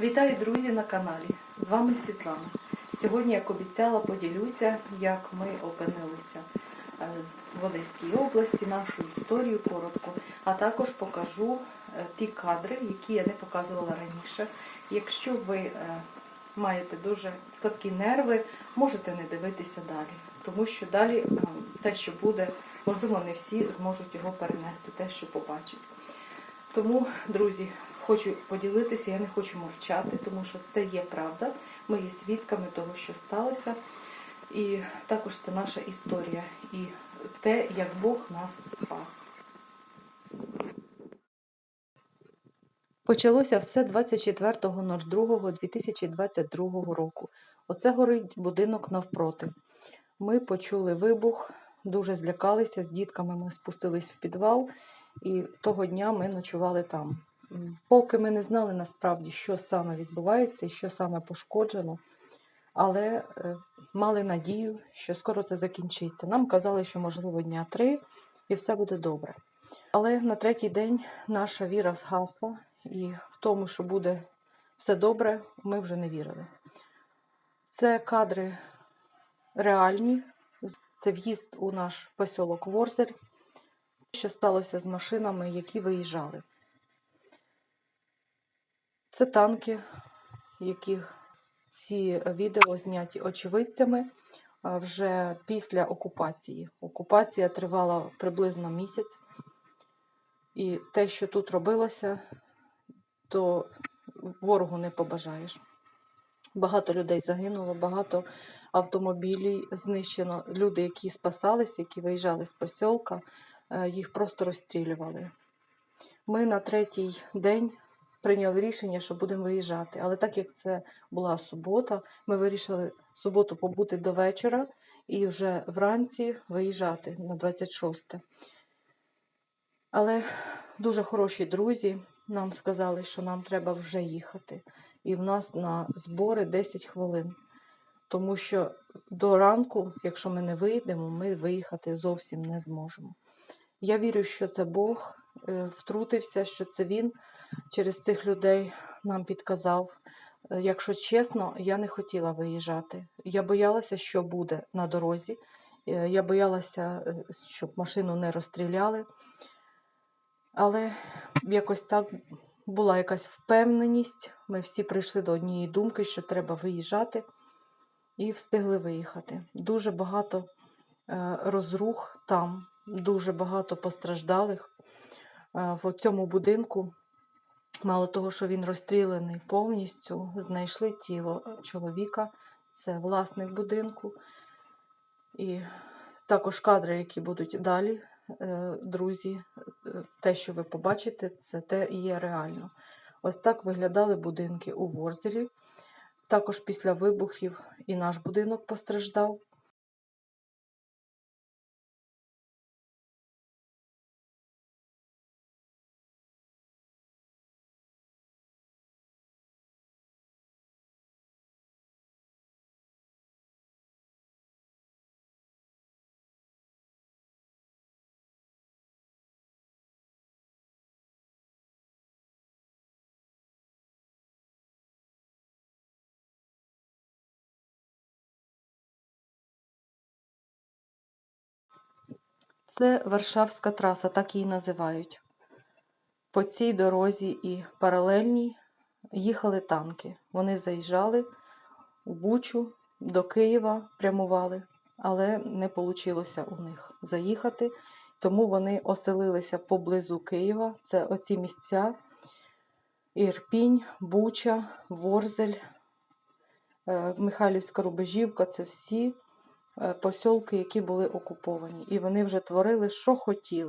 Вітаю, друзі, на каналі. З вами Світлана. Сьогодні, як обіцяла, поділюся, як ми опинилися е, в Одеській області, нашу історію коротко, а також покажу е, ті кадри, які я не показувала раніше. Якщо ви е, маєте дуже слабкі нерви, можете не дивитися далі, тому що далі те, що буде, можливо, не всі зможуть його перенести, те, що побачать. Тому, друзі, хочу поділитися, я не хочу мовчати, тому що це є правда. Ми є свідками того, що сталося. І також це наша історія і те, як Бог нас спас. Почалося все 24.02.2022 року. Оце горить будинок навпроти. Ми почули вибух, дуже злякалися. З дітками ми спустились в підвал, і того дня ми ночували там. Поки ми не знали насправді, що саме відбувається і що саме пошкоджено, але е, мали надію, що скоро це закінчиться. Нам казали, що можливо дня три і все буде добре. Але на третій день наша віра згасла, і в тому, що буде все добре, ми вже не вірили. Це кадри реальні. Це в'їзд у наш посілок Ворзель. Що сталося з машинами, які виїжджали. Це танки, які ці відео зняті очевидцями вже після окупації. Окупація тривала приблизно місяць. І те, що тут робилося, то ворогу не побажаєш. Багато людей загинуло, багато автомобілів знищено. Люди, які спасалися, які виїжджали з посілка, е, їх просто розстрілювали. Ми на третій день прийняли рішення, що будемо виїжджати. Але так як це була субота, ми вирішили суботу побути до вечора і вже вранці виїжджати на 26. Але дуже хороші друзі нам сказали, що нам треба вже їхати. І в нас на збори 10 хвилин. Тому що до ранку, якщо ми не вийдемо, ми виїхати зовсім не зможемо. Я вірю, що це Бог е, втрутився, що це Він через цих людей нам підказав. Е, Якщо чесно, я не хотіла виїжджати. Я боялася, що буде на дорозі. Е, Я боялася, е, щоб машину не розстріляли. Але якось так була якась впевненість. Ми всі прийшли до однієї думки, що треба виїжджати, і встигли виїхати. Дуже багато розрух там, дуже багато постраждалих в цьому будинку. Мало того, що він розстріляний повністю, знайшли тіло чоловіка, це власник будинку. І також кадри, які будуть далі, е, друзі, е, те, що ви побачите, це те і є реально. Ось так виглядали будинки у Ворзелі. Також після вибухів і наш будинок постраждав. Це Варшавська траса, так її називають. По цій дорозі і паралельній їхали танки. Вони заїжджали у Бучу, до Києва прямували, але не вийшло у них заїхати. Тому вони оселилися поблизу Києва. Це оці місця: Ірпінь, Буча, Ворзель, е, Михайлівська Рубежівка це всі посілки, які були окуповані. І вони вже творили, що хотіли.